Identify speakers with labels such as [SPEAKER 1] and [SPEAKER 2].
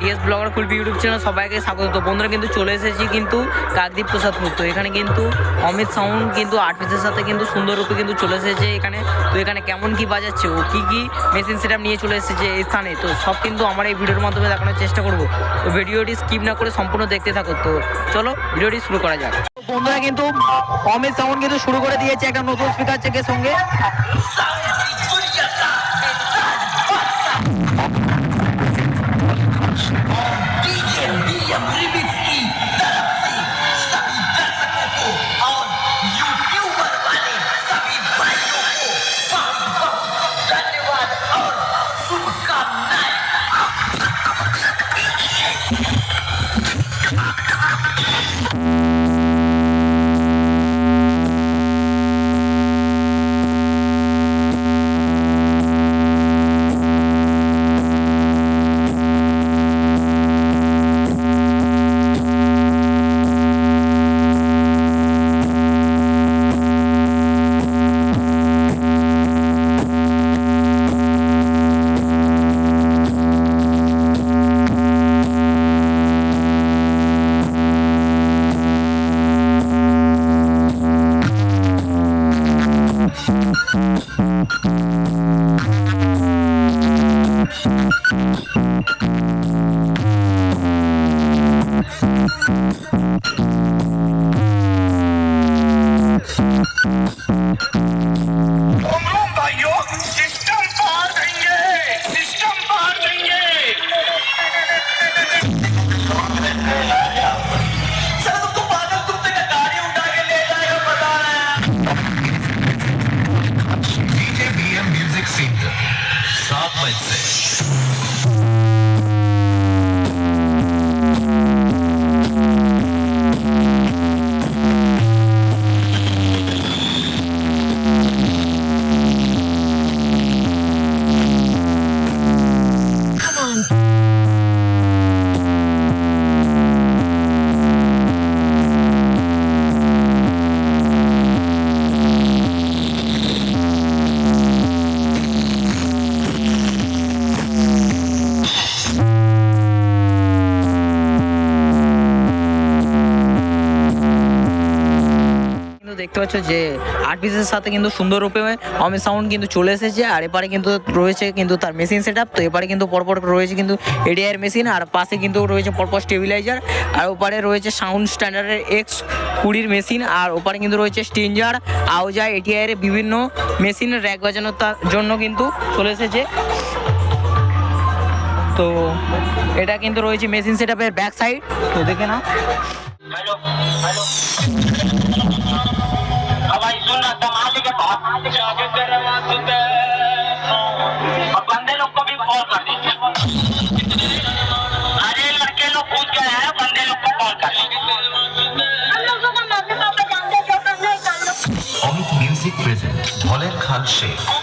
[SPEAKER 1] DS blogger Kulpi YouTube channel সবাইকে স্বাগত। তো বন্ধুরা কিন্তু চলে এসেছি কিন্তু কাকদ্বীপ প্রসাদপুর তো এখানে কিন্তু অমিত সাউন্ড কিন্তু আর্টিস্টের সাথে কিন্তু সুন্দর রূপে কিন্তু চলে এসেছে এখানে। তো এখানে কেমন কি বাজাচ্ছে ও, কি কি মেশিন সেটআপ নিয়ে চলে এসেছে এই স্থানে? তো সব কিন্তু আমার এই ভিডিওর মাধ্যমে দেখানোর চেষ্টা করব। তো ভিডিওটি স্কিপ না করে সম্পূর্ণ দেখতে থাকো। তো চলো ভিডিওটি শুরু করা যাক। বন্ধুরা কিন্তু অমিত সাউন্ড কিন্তু শুরু করে দিয়েছে একটা নতুন স্পিকার চেকের সঙ্গে।
[SPEAKER 2] Bye. Oh
[SPEAKER 1] my দেখতে পাচ্ছ যে আট পিসের সাথে কিন্তু সুন্দর রূপে অমি সাউন্ড কিন্তু চলে এসেছে, আর এপারে কিন্তু রয়েছে কিন্তু তার মেশিন সেট তো এপারে কিন্তু পরপর রয়েছে কিন্তু এডিআইয়ের মেশিন আর পাশে কিন্তু রয়েছে পরপর স্টেবিলাইজার আর ওপারে রয়েছে সাউন্ড স্ট্যান্ডার্ডের এক্স কুড়ির মেশিন আর ওপারে কিন্তু রয়েছে স্টেঞ্জার আউজা এটিআইয়ের বিভিন্ন মেশিন র্যাক বাজানোর জন্য কিন্তু চলে এসেছে। তো এটা কিন্তু রয়েছে মেশিন সেট আপের ব্যাক সাইড তো দেখে না
[SPEAKER 3] হ্যালো হ্যালো और बंदे लोग को भी कॉल कर दीजिए अरे लड़के लोग पूछ गए हैं बंदे लोग को कॉल कर लीजिए
[SPEAKER 4] हम लोगों का मम्मी पापा जानते हैं जो करना है कर लो
[SPEAKER 2] অমিত মিউজিক প্রেজেন্ট ধলের খান শেখ
[SPEAKER 3] तू बेबी पहले